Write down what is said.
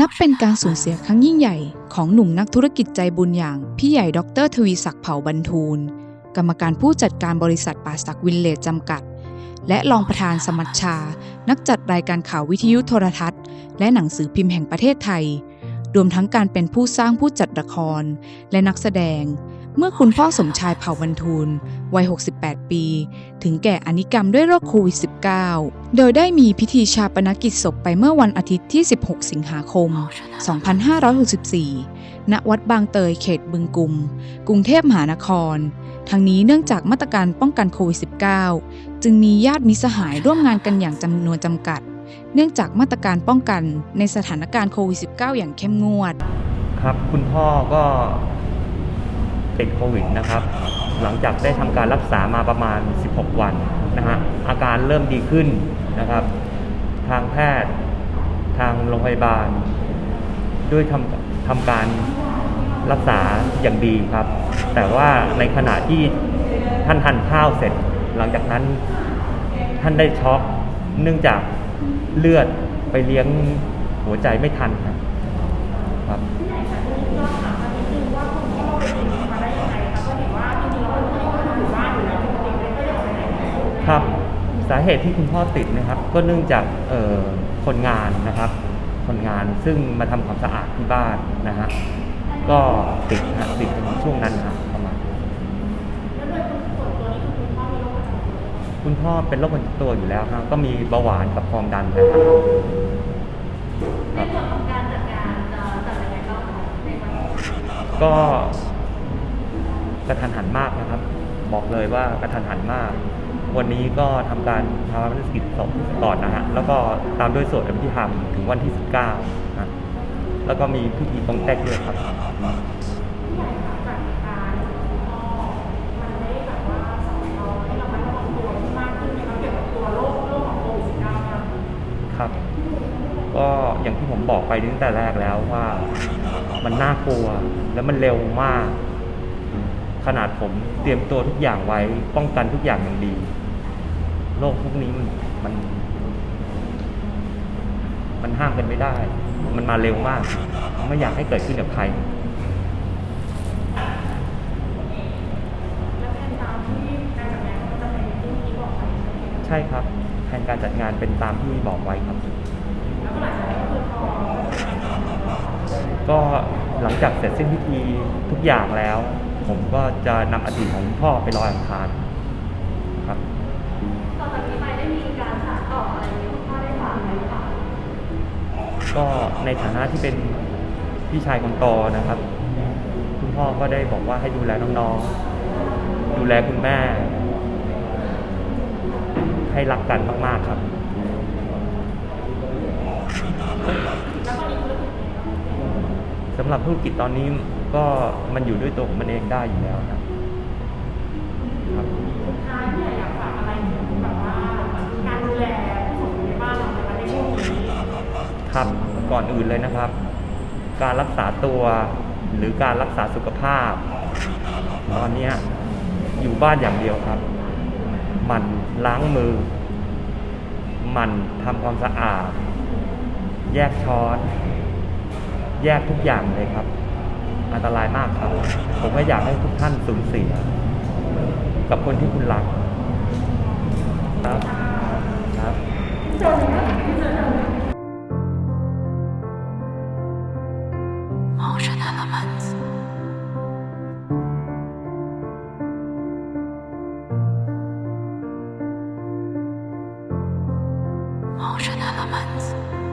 นับเป็นการสูญเสียครั้งยิ่งใหญ่ของหนุ่มนักธุรกิจใจบุญอย่าง พี่ใหญ่ดรทวีศักดิ์เผ่าบรรทูล กรรมการผู้จัดการบริษัทป่าศักดิ์วินเลจจำกัด และรองประธานสมัชชา นักจัดรายการข่าววิทยุโทรทัศน์ และหนังสือพิมพ์แห่งประเทศไทย รวมทั้งการเป็นผู้สร้างผู้จัดละคร และนักแสดง เมื่อคุณพ่อสมชายเผ่าบรรทูล วัย 68 ปี ถึงแก่อนิกรรมด้วยโรคโควิด -19 โดยได้มีพิธีชาปนกิจศพไปเมื่อวันอาทิตย์ที่ 16 สิงหาคม 2564 ณ วัดบางเตยเขตบึงกุม กรุงเทพมหานคร ทั้งนี้เนื่องจากมาตรการป้องกันโควิด -19 จึงมีญาติมิตรสหายร่วมงานกันอย่างจำนวนจำกัด เนื่องจากมาตรการป้องกันในสถานการณ์โควิด -19 อย่างเข้มงวด ครับคุณพ่อก็ ติดโควิดนะครับ หลังจากได้ทำการรักษามาประมาณ 16 วันนะฮะอาการเริ่มดีขึ้นนะครับ ทางแพทย์ทางโรงพยาบาล ด้วยทำทำการรักษาอย่างดีครับ แต่ว่าในขณะที่ท่านทานข้าวเสร็จ หลังจากนั้นท่านได้ช็อกเนื่องจากเลือดไปเลี้ยงหัวใจไม่ทันครับ ครับครับสาเหตุที่คุณพ่อติดนะครับ ก็เนื่องจากเอ่อคนงานนะครับ คนงานซึ่งมาทำความสะอาดที่บ้านนะฮะก็ติดนะติดในช่วงนั้นครับประมาณคุณพ่อเป็นโรคประจำตัวอยู่แล้วครับก็มีเบาหวานกับความดันนะครับครับก็กระทันหันมากนะครับ บอกเลยว่ากระทันหันมาก วันนี้ก็ทำการทำพิธีกิจศพก่อนนะฮะ แล้วก็ตามด้วยสวดอภิธรรมถึงวันที่ 19นะแล้วก็มีพิธีตรงแตกด้วยครับครับ ก็อย่างที่ผมบอกไปตั้งแต่แรกแล้วว่ามันน่ากลัว แล้วมันเร็วมาก ขนาดผมเตรียมตัวทุกอย่างไว้ ป้องกันทุกอย่างอย่างดี โรคพวกนี้มันมัน มันห้ามกันไม่ได้ มันมาเร็วมาก ไม่อยากให้เกิดขึ้นกับใครใช่ครับ แผนการจัดงานเป็นตามที่บอกไว้ครับ ก็หลังจากเสร็จสิ้นพิธีทุกอย่างแล้ว ผมก็จะนำอดีตของคุณพ่อไปลอยอังคารครับต่อจากนี้ไปได้มีการสานต่ออะไรที่คุณพ่อได้ฝากไว้หรือเปล่าก็ในฐานะที่เป็นพี่ชายคนโตนะครับ คุณพ่อก็ได้บอกว่าให้ดูแลน้องๆ ดูแลคุณแม่ ให้รักกันมากๆครับสำหรับธุรกิจตอนนี้ ก็มันอยู่ด้วยตัวของมันเองได้อยู่แล้วครับครับ สุดท้ายเนี่ยอยากฝากอะไรถึงแบบว่าการดูแลผู้สูงอายุในบ้านเราในช่วงนี้ครับก่อนอื่นเลยนะครับ การรักษาตัวหรือการรักษาสุขภาพ ตอนเนี้ยอยู่บ้านอย่างเดียวครับหมันล้างมือหมันทำความสะอาด แยกช้อน แยกทุกอย่างเลยครับ อันตรายมากครับ ผมไม่อยากให้ทุกท่านสูญเสีย กับคนที่คุณรักครับครับ Motion elements. Motion elements.